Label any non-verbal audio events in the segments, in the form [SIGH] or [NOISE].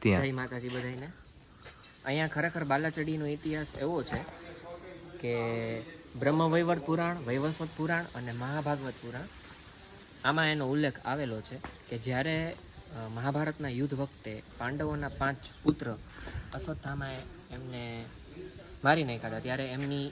ત્યાં જય માતાજી બધાને અહીંયા ખરેખર બાલાચડીનો ઇતિહાસ એવો છે કે બ્રહ્મવૈવર્ત પુરાણ વૈવસ્વત પુરાણ અને મહાભાગવત પુરાણ આમાં એનો ઉલ્લેખ આવેલો છે કે જ્યારે મહાભારતના યુદ્ધ વખતે પાંડવોના પાંચ પુત્ર અશ્વત્થામાએ એમને મારી નાખ્યા હતા ત્યારે એમની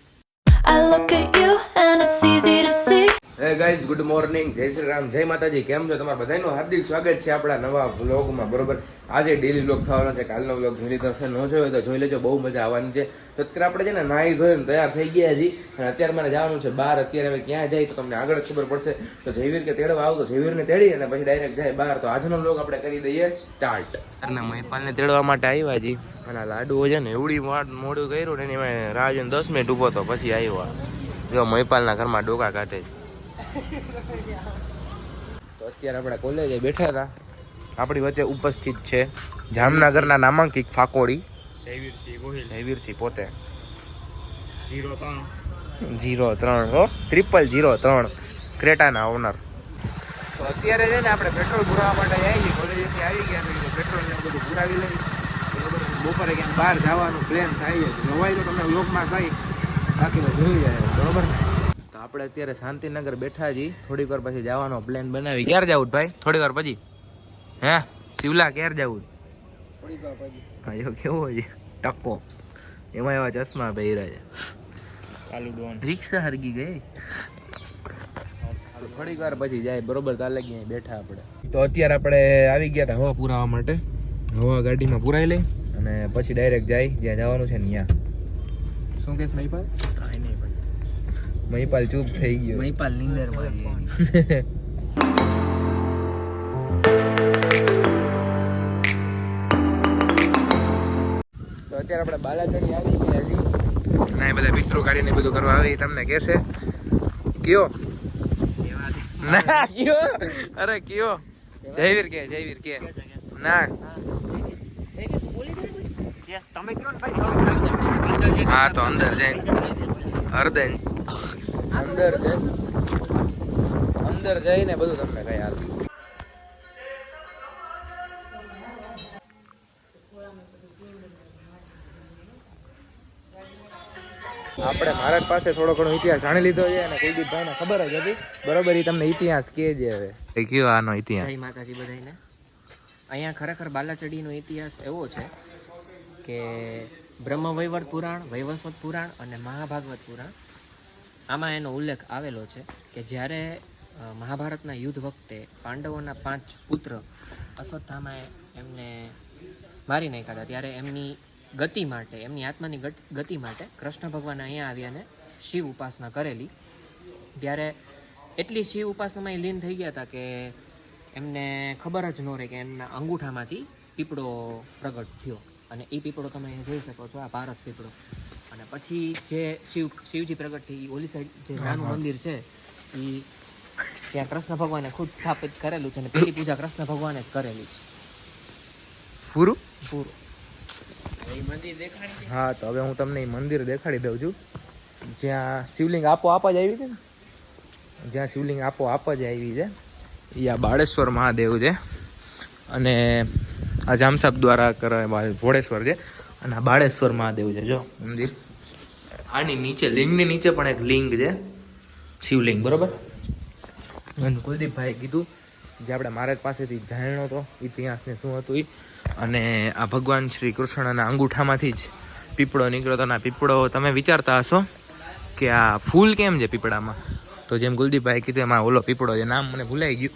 I look at you and it's easy to see. Hey guys good morning Jai Shri Ram. જય માતાજી. કેમ છો? તમારા બધાનું હાર્દિક સ્વાગત છે આપણા નવા વ્લોગમાં બરોબર? આજે ડેલી વ્લોગ થવાનો છે. કાલનો વ્લોગ જોઈ લીધો છે ન જોયો તો જોઈ લેજો. બહુ મજા આવવાની છે. તો અત્યારે આપણે છે ને નાહી ધોઈને તૈયાર થઈ ગયા છીએ અને અત્યારે મારે જવાનું છે બહાર. અત્યારે હવે ક્યાં જાય તો તમને આગળ ખબર પડશે. તો જયવીર કે તેડવા આવું તો જયવીરને તેડી અને પછી ડાયરેક્ટ જાય બહાર. તો આજનો વ્લોગ આપણે કરી દઈએ સ્ટાર્ટ અને મહિપાલને તેડવા માટે આવ્યા જી અને લાડુ લાડુઓ છે ને એવડી મોડું કર્યું ને એની મેં રાહ જોઈને દસ મિનિટ ઊભો તો પછી આવ્યો જો મહિપાલના ઘરમાં ડોકા કાઢે છે. તો અત્યારે આપણે કોલેજે બેઠા હતા. આપણી વચ્ચે ઉપસ્થિત છે જામનગરના નામાંકિત ફાકોડી. જયવીરસિંહ જયવીરસિંહ પોતે. જીરો ત્રણ, હો ત્રિપલ જીરો ત્રણ, ક્રેટાના ઓનર તો અત્યારે છે ને આપણે પેટ્રોલ પુરાવા માટે આવી છીએ. કોલેજેથી આવી ગયા તો પેટ્રોલ ને બધું પૂરાવી લઈ બપોરે ક્યાંક બહાર જવાનું પ્લાન થાય છે. જોવાય તો તમને લોકમાં થાય બાકી તો જોઈ જાય. બરોબર ને? આપણે અત્યારે શાંતિનગર બેઠા છીએ થોડીક વાર પછી જવાનો પ્લાન બનાવી. ક્યારે જવું ભાઈ? થોડીક વાર પછી. હે? શિવલા ક્યારે જવું હા એવો કેવો છે? ટકો એમાં એવા ચશ્મા પહેર્યા છે. રિક્ષા હરગી ગઈ. થોડીક વાર પછી જાય. બરોબર તાલે ગયા બેઠા આપણે. તો અત્યારે આપણે આવી ગયા હતા હવા પુરાવા માટે. હવા ગાડીમાં પુરાઈ લઈ અને પછી ડાયરેક્ટ જાય. જ્યાં જવાનું છે ને ત્યાં. શું કેસ પર કાંઈ નહીં. મહિપાલ ચૂપ થઈ ગયો. મહિપાલ નીંદરમાં તો અત્યારે આપણે બાલાચડી આવી ગયા હજી ના એ બધા મિત્રો કાઢીને બધું કરવા આવી તમને કહેશે કયો? ના કયો? અરે કયો? જયવીર કે જયવીર કે ના. હા તો અંદર જઈને. હરદન અંદર છે અંદર જઈને બધું તમને કઈ હાલ. આપણે ભારત પાસે થોડો ઘણો ઇતિહાસ જાણી લીધો છે અને કુલદીપભાઈને ખબર જ હતી. બરોબર એ તમને ઇતિહાસ કે છે હવે. કયો આનો ઇતિહાસ? જય માતાજી બધાને અહીંયા ખરેખર બાલાચડીનો ઇતિહાસ એવો છે કે બ્રહ્મવૈવર્ત પુરાણ વૈવસ્વત પુરાણ અને મહાભાગવત પુરાણ આમાં એનો ઉલ્લેખ આવેલો છે કે જ્યારે મહાભારતના યુદ્ધ વખતે પાંડવોના પાંચ પુત્ર અશ્વત્થામાએ એમને મારી નાખ્યા હતા, ત્યારે એમની ગતિ માટે, એમની આત્માની ગત- માટે કૃષ્ણ ભગવાન અહીંયા આવ્યાને શિવ ઉપાસના કરેલી. ત્યારે એટલી શિવ ઉપાસનામાં એ લીન થઈ ગયા હતા કે એમને ખબર જ ન રહી કે એમના અંગૂઠામાંથી પીપળો પ્રગટ થયો. અને એ પીપળો તમે જોઈ શકો છો, આ પારસ પીપળો. પછી જે શિવ શિવજી પ્રગટ થઈ ઓલી સાઈડ જે નાનું મંદિર છે એ ત્યાં કૃષ્ણ ભગવાને ખુદ સ્થાપિત કરેલું છે અને પેલી પૂજા કૃષ્ણ ભગવાને જ કરેલી છે. પૂરું? પૂરું. હા તો હવે હું તમને એ મંદિર દેખાડી દઉં છું. જ્યાં શિવલિંગ આપો આપ જ આવી છે ને? જ્યાં શિવલિંગ આપો આપ જ આવી છે. એ આ બાળેશ્વર મહાદેવ છે. અને આ જામસાબ દ્વારા કરાય ભોળેશ્વર છે. અને આ બાળેશ્વર મહાદેવ છે જો મંદિર. આની નીચે, લિંગની નીચે પણ એક લિંગ છે. શિવલિંગ, બરોબર? અને કુલદીપભાઈ કીધું જે આપણે મહારાજ પાસેથી જાણ્યો હતો, ઇતિહાસને શું હતું એ અને આ ભગવાન શ્રી કૃષ્ણના અંગૂઠામાંથી જ પીપળો નીકળ્યો હતો અને આ પીપળો તમે વિચારતા હશો કે આ ફૂલ કેમ છે પીપળામાં? તો જેમ કુલદીપભાઈ કીધું એમાં ઓલો પીપળો છે, નામ મને ભૂલાઈ ગયું.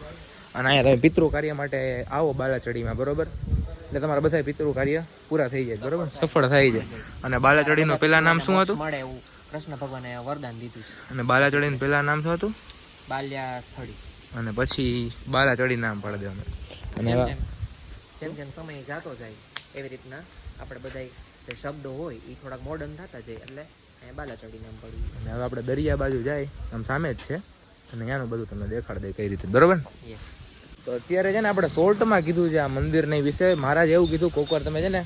અને અહીંયા તમે પિતૃ કાર્ય માટે આવો બાલાચડીમાં, બરોબર? એટલે તમારા બધા પિતૃ કાર્ય પૂરા થઈ જાય બરોબર? સફળ થાય જાય અને બાલાચડીનું પેલા નામ શું હતું? મળે એવું. કૃષ્ણ ભગવાને વરદાન દીધું છે. અને બાલાચડીનું પેલા નામ શું હતું? બાલ્યા સ્થળી અને પછી બાલાચડી નામ પાડી દેવાનું અને જેમ જેમ સમય જાતો જાય એવી રીતના આપણે બધા જે શબ્દો હોય એ થોડાક મોડર્ન થતા જાય એટલે બાલાચડી નામ પડ્યું. અને હવે આપણે દરિયા બાજુ જાય આમ સામે જ છે. અને ત્યાંનું બધું તમને દેખાડ દે કઈ રીતે. બરોબર યસ તો અત્યારે છે ને આપણે શોર્ટમાં કીધું છે આ મંદિરની વિશે. મહારાજ એવું કીધું, કોકર, તમે છે ને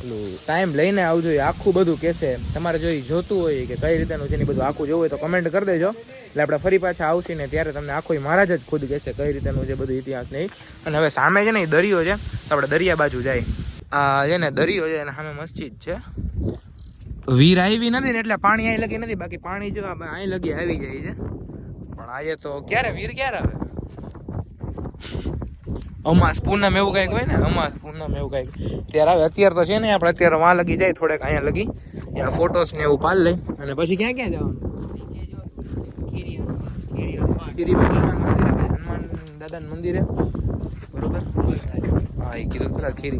પેલું ટાઈમ લઈને આવજો, એ આખું બધું કહેશે. તમારે જો ઈ જોતું હોય કે કઈ રીતેનું છે ને બધું આખું જોવું હોય તો કમેન્ટ કરી દેજો. એટલે આપણે ફરી પાછા આવશે ને ત્યારે તમને આખો મહારાજ જ ખુદ કહેશે કઈ રીતેનું છે બધું ઇતિહાસ નહીં અને હવે સામે છે ને એ દરિયો છે, તો આપણે દરિયા બાજુ જાય. આ છે ને દરિયો છે અને સામે મસ્જિદ છે. વીર આવી નથી ને એટલે પાણી અહીં લગી નથી, બાકી પાણી જો અહીં લગી આવી જાય છે. પણ આજે તો, ક્યારે? વીર ક્યારે આવે? અમાસ પૂનમ એવું કાંઈક હોય ને, અમાસ પૂનમ એવું કાંઈક. ત્યારે આવે અત્યારે તો છે ને, આપણે અત્યારે વાં લગી જાય, થોડેક અહીંયા લગી. ત્યાં ફોટોસ ને એવું પાલ લઈ. અને પછી ક્યાં ક્યાં જવાનું? હનુમાન દાદાનું મંદિર. બરોબર? હા, એ કીધું ખરા, ખીરી.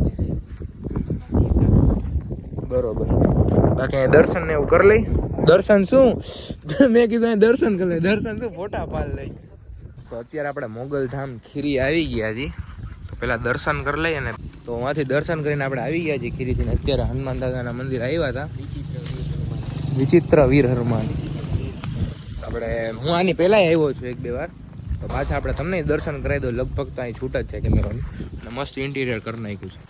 બરોબર. બાકી દર્શન ને એવું કરી લઈ. દર્શન શું? મેં કીધું દર્શન કરી લઈ. દર્શન શું? ફોટા પાડ લઈ. તો અત્યારે આપણે મોગલધામ ખીરી આવી ગયા છીએ તો પહેલાં દર્શન કરી લઈએ ને. તો ત્યાંથી દર્શન કરીને આપણે આવી ગયા છીએ ખીરીથી ને અત્યારે હનુમાન દાદાના મંદિર આવ્યા હતા વિચિત્ર વીર હનુમાન. આપણે, હું આની પહેલાંય આવ્યો છું એક બે વાર. તો પાછા આપણે તમને દર્શન કરાવી દો લગભગ તો અહીં છૂટ જ છે કેમેરાનું. અને મસ્ત ઇન્ટિરિયર કરી નાખ્યું છે.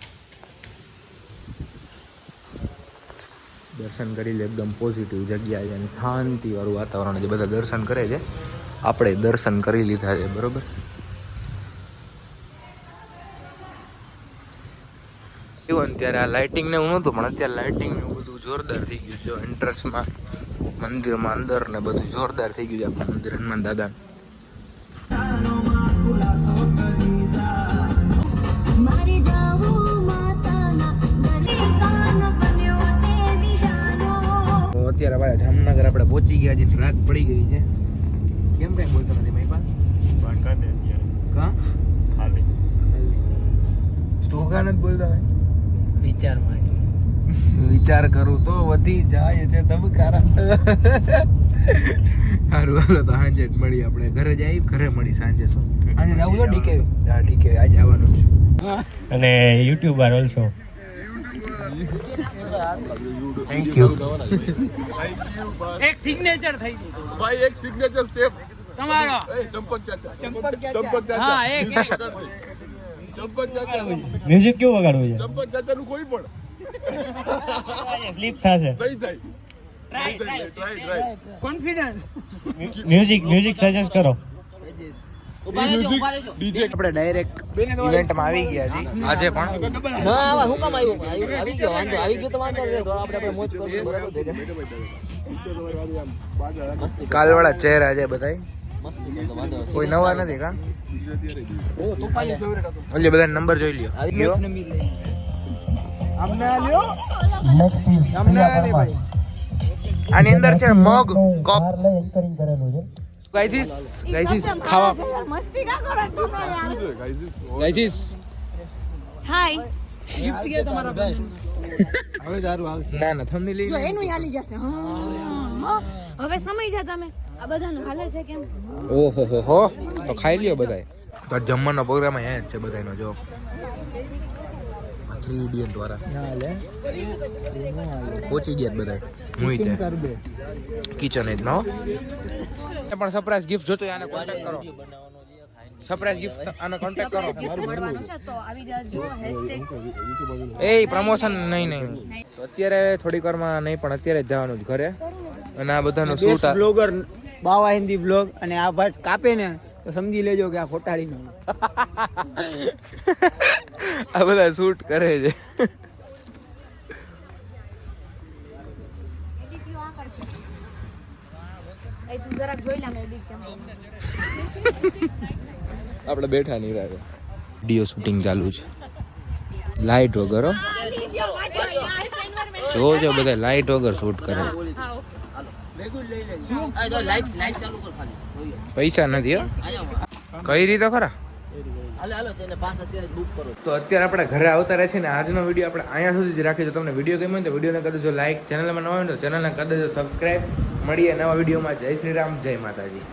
દર્શન કરી લે, એકદમ પોઝિટિવ જગ્યા છે અને શાંતિવાળું વાતાવરણ છે. બધા દર્શન કરે છે. આપણે દર્શન કરી લીધા છે બરોબર? એવું ત્યારે આ લાઇટિંગ ને એવું નહોતું પણ અત્યારે લાઇટિંગ ને એવું બધું જોરદાર થઈ ગયું જો એન્ટ્રન્સમાં મંદિરમાં અંદર ને બધું જોરદાર થઈ ગયું છે આપણા મંદિર હનુમાન દાદા છે અત્યારે ભાઈ જામનગર આપણે પહોંચી ગયા છે રાત પડી ગઈ છે. કેમ કઈ બોલતો નથી મહિપા કા? તું કા નથી બોલતો ભાઈ? વિચારમાં વિચાર કરું તો વધી જાય છે તબકારા સારું હાલો તો સાંજે જ મળી આપણે. ઘરે જઈ ઘરે મળી સાંજે શું? આજે જવું તો ડીકે હા ડીકે આજે આવવાનું છે. અને યુટ્યુબર ઓલસો થેન્ક યુ એક સિગ્નેચર થઈ ગયું. ભાઈ એક સિગ્નેચર સ્ટેપ તમારો. ચંપક ચાચા. ચંપક ચાચા. હા એક ચંપક ચાચા. મ્યુઝિક કેવું વગાડવું છે? ચંપક ચાચા નું કોઈ પણ. સ્લીપ થશે. નહીં થાય. Try try try confidence music music suggest કરો. ડીજે આપણે ડાયરેક્ટ ઇવેન્ટમાં આવી ગયા છીએ આજે પણ? કાલવાળા ચહેરા છે બધા કોઈ નવા નથી કા? બધા નંબર જોઈ લ્યો. આની અંદર છે મગ કપ. ગાઈસીસ ગાઈસીસ ખાવા મસ્તી કા કરો તમે યાર ગાઈસીસ હાય ના ના થમની લઈ જો એનું હાલી જશે હા. હવે સમય જા તમે આ બધાનું હાલે છે કેમ ઓહો હો હો તો ખાઈ લ્યો બધાય તો આ જમવાનો પ્રોગ્રામ અહીંયા જ છે બધાનો જો. થ્રી ઇડિયન દ્વારા. પહોંચી ગયા બધા હું તે કિચન એજ નો પણ સરપ્રાઈઝ ગિફ્ટ જોતો આને કોન્ટેક્ટ કરો. સરપ્રાઈઝ ગિફ્ટ આને કોન્ટેક્ટ કરો. ગિફ્ટ મળવાનું છે તો આવી જાજો હેશટેગ એ પ્રમોશન નહીં નહીં. અત્યારે થોડીક વારમાં નહીં પણ અત્યારે જ જવાનું જ ઘરે. અને આ બધાનું શૂટ બ્લોગર બાવા હિન્દી બ્લોગ અને આ ભાઈ કાપે ને તો સમજી લેજો કે આ ખોટાડીનો [LAUGHS] આ બધા શૂટ કરે છે. આપણે બેઠા નહીં રાખે વીડિયો શૂટિંગ ચાલુ છે. લાઈટ વગર હો. જોજો બધા લાઇટ વગર શૂટ કરે. પૈસા નથી હો. કઈ રીતે ખરા? તો અત્યારે આપણે ઘરે આવતા રહે છે ને આજનો વીડિયો આપણે અહીંયા સુધી જ રાખીએ. તો તમને વીડિયો ગમ્યો હોય તો વિડીયોને કરી દેજો લાઈક ચેનલમાં નવા હોય તો ચેનલને કરી દેજો સબસ્ક્રાઈબ મળીએ નવા વિડીયોમાં. જય શ્રી રામ જય માતાજી.